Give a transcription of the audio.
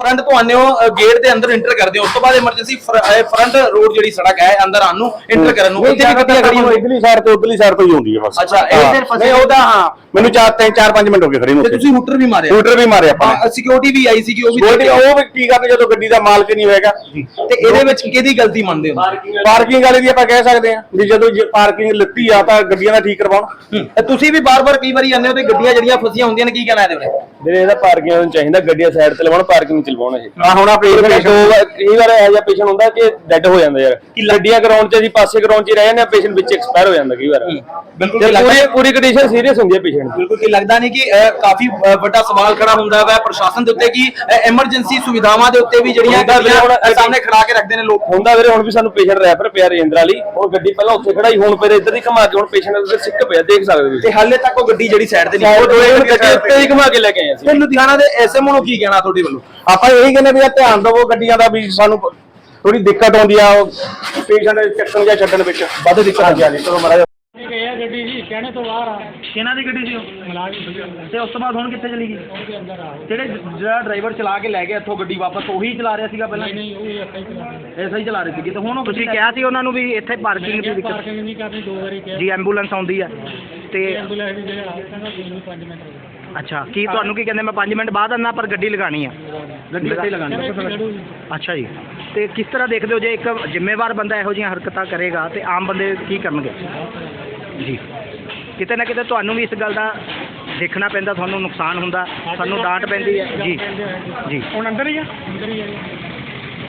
Front ਤੋਂ ਆਉਂਦੇ ਹੋ ਗੇਟ ਦੇ ਅੰਦਰ ਇੰਟਰ ਕਰਦੇ ਹੋ। ਉਸ ਤੋਂ ਬਾਅਦ ਐਮਰਜੈਂਸੀ ਫਰੰਟ ਰੋਡ ਜਿਹੜੀ ਸੜਕ ਹੈ ਅੰਦਰ ਆਉਣ ਨੂੰ ਇੰਟਰ ਕਰਨ ਨੂੰ। ਉੱਥੇ ਵੀ ਗੱਡੀਆਂ ਖੜੀਆਂ ਇਧਰਲੀ ਸਾਈਡ ਤੋਂ ਉਧਰਲੀ ਸਾਈਡ ਤੋਂ ਹੀ ਆਉਂਦੀ ਹੈ ਬਸ। ਅੱਛਾ, ਇਹ ਫਸੇ ਨਹੀਂ ਉਹਦਾ ਹਾਂ। ਮੈਨੂੰ 4 3 4 5 ਮਿੰਟ ਹੋ ਗਏ ਖੜੀ ਨੂੰ ਤੇ ਤੁਸੀਂ ਹੂਟਰ ਵੀ ਮਾਰਿਆ। ਸਕੂਟਰ ਵੀ ਮਾਰੇ ਆਪਾਂ ਸਿਕਿਉਰਿਟੀ ਵੀ ਆਈ ਸੀ ਕਿ ਉਹ ਵੀ ਛੋਟੀ ਉਹ ਵੀ ਕੀ ਕਰਨ ਜਦੋਂ ਗੱਡੀ ਦਾ ਮਾਲਕ ਨਹੀਂ ਹੋਏਗਾ? ਤੇ ਇਹਦੇ ਵਿੱਚ ਕਿਹਦੀ ਗਲਤੀ ਮੰਨਦੇ ਹੋ? ਪਾਰਕਿੰਗ ਵਾਲੇ। ਦੀ ਆਪਾਂ ਕਹਿ ਸਕਦੇ ਹਾਂ ਵੀ ਜਦੋਂ ਪਾਰਕਿੰਗ ਲਿੱਤੀ ਆ ਤਾਂ ਗੱਡੀਆਂ ਦਾ ਠੀਕ ਕਰਵਾਉਣ। ਤੇ ਤੁਸੀਂ ਵੀ ਬਾਰ-ਬਾਰ ਕਈ ਵਾਰੀ ਆਉਂਦੇ ਹੋ ਤੇ ਗੱਡੀਆਂ ਜਿਹੜੀਆਂ ਫਸੀਆਂ ਹੁੰਦੀਆਂ ਨੇ ਕੀ ਕਹਿਣਾ ਇਹਦੇ ਬਾਰੇ? ਵੀਰੇ ਇਹਦਾ ਪਾਰਕਿੰਗ ਨੂੰ ਚਾਹੀਦਾ ਗੱਡੀਆਂ ਸਾਈਡ ਤੇ ਲਵਾਉਣ ਪਾਰਕਿੰਗ ਚ ਲਵਾਉਣ ਇਹ। ਆ ਹੁਣ ਆਪਣੇ ਵਾਰ ਦੋ ਵਾਰ ਕਈ ਵਾਰ ਇਹੋ ਜਿਹਾ ਪੇਸ਼ੈਂਟ ਹੁੰਦਾ ਕਿ ਡੈੱਡ ਹੋ ਜਾਂਦਾ ਯਾਰ। ਗੱਡੀਆਂ ਗਰਾਊਂਡ 'ਚ ਅਸੀਂ ਪਾਸੇ ਗਰਾਊਂਡ 'ਚ ਹੀ ਰਹਿ ਜਾਂਦੇ ਆ ਪੇਸ਼ੈਂਟ ਵਿੱਚ ਐਕਸਪਾਇਰ ਹੋ ਜਾਂਦਾ ਕਈ ਵਾਰ। ਬਿਲਕੁਲ ਤੇ ਕੀ ਲੱਗਦਾ ਪੂਰੀ ਪੂਰੀ ਕੰਡੀਸ਼ਨ ਸੀਰੀਅਸ ਹੁੰਦੀ ਹੈ ਪੇਸ਼ੈਂਟ ਦੀ। ਬਿਲਕੁਲ ਕੀ ਲੱਗਦਾ ਨਹੀਂ ਕਿ ਅਹ, ਕਾਫੀ ਅਹ, ਵੱਡਾ ਸਵਾਲ ਖੜਾ ਹੁੰਦਾ ਹੈ ਪ੍ਰਸ਼ਾਸਨ ਦੇ ਉੱਤੇ ਕਿ ਐਮਰਜੈਂਸੀ ਸੁਵਿਧਾਵਾਂ ਦੇ ਉੱਤੇ ਵੀ ਜਿਹੜੀਆਂ ਹੁੰਦਾ ਵੀ ਗੱਡੀਆਂ ਹੁਣ ਸਾਹਮਣੇ ਖੜਾ ਕੇ ਰੱਖਦੇ ਨੇ ਲੋਕ। ਹੁੰਦਾ ਵੀਰੇ ਹੁਣ ਵੀ ਸਾਨੂੰ ਪੇਸ਼ੈਂਟ ਰੈਫਰ ਪਿਆ ਰਜਿੰਦਰਾ ਲਈ। ਹੁਣ ਗੱਡੀ ਪਹਿਲਾਂ ਉੱਥੇ ਖੜਾਈ ਹੁਣ ਫਿਰ ਇੱਧਰ ਦੀ ਘੁਮਾ ਕੇ ਹੁਣ ਪੇਸ਼ੈਂਟ ਉੱਧਰ ਸਿੱਕ ਪਿਆ ਦੇਖ ਸਕਦੇ ਹੋ ਤੇ ਹਾਲੇ ਤੱਕ ਉਹ ਗੱਡੀ ਜਿਹੜੀ ਸਾਈਡ ਤੇ ਨਹੀਂ ਉਹ ਦੋਏ ਗੱਡੀ ਉੱਤੇ ਹੀ ਘੁਮਾ ਕੇ ਲੈ ਕੇ ਆਏ ਅਸੀਂ। ਤੇ ਲੁਧਿਆਣਾ ਦੇ ਐਸਐਮਓ ਨੂੰ ਕੀ ਕਹਿਣਾ ਤੁਹਾਡੇ ਵੱਲੋਂ? ਆਪਾਂ ਇਹੀ ਕਹਿੰਦੇ ਵੀ ਇਹ ਧਿਆਨ ਦਿਵੋ ਗੱਡੀਆਂ ਦਾ ਵੀ ਸਾਨੂੰ ਥੋੜੀ ਦਿੱਕਤ ਆਉਂਦੀ ਆ ਪੇਸ਼ੈਂਟ ਚੱਕਣ ਜਾਂ ਛੱਡਣ ਵਿੱਚ। ਵੱਧ ਦਿੱਕਤ ਆਉਂਦੀ ਆ ਜੀ। ਚਲੋ ਮਹਾਰਾਜ। ਠੀਕ ਹੈ ਗੱਡੀ ਜੀ? ਕਹਿਣੇ ਤੋਂ ਬਾਹਰ ਆ। ਕਿਹਨਾਂ ਦੀ ਗੱਡੀ ਸੀ ਉਹ? ਮੁਲਾਜ਼ਮ ਤੇ ਉਸ ਤੋਂ ਬਾਅਦ ਹੁਣ ਕਿੱਥੇ ਚਲੀ ਗਈ? ਉਹਦੇ ਅੰਦਰ ਆ ਜਿਹੜੇ ਜਿਹੜਾ ਡਰਾਈਵਰ ਚਲਾ ਕੇ ਲੈ ਗਿਆ ਇੱਥੋਂ ਗੱਡੀ ਵਾਪਸ ਉਹੀ ਚਲਾ ਰਿਹਾ ਸੀਗਾ ਪਹਿਲਾਂ? ਨਹੀਂ ਨਹੀਂ ਉਹ ਵੀ ਐਸਾ ਹੀ ਕਰਾ ਦੇ ਐਸਾ ਹੀ ਚਲਾ ਰਹੀ ਸੀਗੀ। ਤੇ ਹੁਣ ਉਹ ਤੁਸੀਂ ਕਿਹਾ ਸੀ ਉਹਨਾਂ ਨੂੰ ਵੀ ਇੱਥੇ ਪਾਰਕਿੰਗ ਦੀ ਦਿੱਕਤ ਪਾਰਕਿੰਗ ਨਹੀਂ ਕਰਨੀ ਦੋ ਵਾਰੀ ਕਿਹਾ। ਜੀ ਐਂਬੂਲੈਂਸ ਆਉਂਦੀ ਹੈ। ਤੇ ਐਂਬੂਲੈਂਸ ਦੀ ਜਿਹੜਾ ਕਹਿੰਦਾ ਕੋਈ ਨਹੀਂ 5 ਮਿੰਟ ਰੁਕੋ। ਅੱਛਾ ਕੀ ਤੁਹਾਨੂੰ ਕੀ ਕਹਿੰਦੇ ਮੈਂ 5 ਮਿੰਟ ਬਾਅਦ ਆਉਣਾ ਪਰ ਗੱਡੀ ਲਗਾਣੀ ਆ। ਗੱਡੀ ਹੀ ਖੜੋ ਜੀ। ਅੱਛਾ ਜੀ। ਤੇ ਕਿਸ ਤਰ੍ਹਾਂ ਦੇਖਦੇ ਹੋ ਜੇ ਇੱਕ ਜ਼ਿੰਮੇਵਾਰ ਬੰਦਾ ਇਹੋ ਜਿਹੀਆਂ ਹਰਕਤਾਂ ਕਰੇਗਾ ਤੇ ਆਮ ਬੰਦੇ ਕੀ ਕਰਨਗੇ? ਜੀ। ਕਿਤੇ ਨਾ ਕਿਤੇ ਤੁਹਾਨੂੰ ਵੀ ਇਸ ਗੱਲ ਦਾ ਦੇਖਣਾ ਪੈਂਦਾ ਤੁਹਾਨੂੰ ਨੁਕਸਾਨ ਹੁੰਦਾ ਤੁਹਾਨੂੰ ਡਾਂਟ ਪੈਂਦੀ ਹੈ। ਜੀ। ਜੀ। ਹੁਣ ਅੰਦਰ ਹੀ ਆ? ਅੰਦਰ ਹੀ ਆ ਜੀ।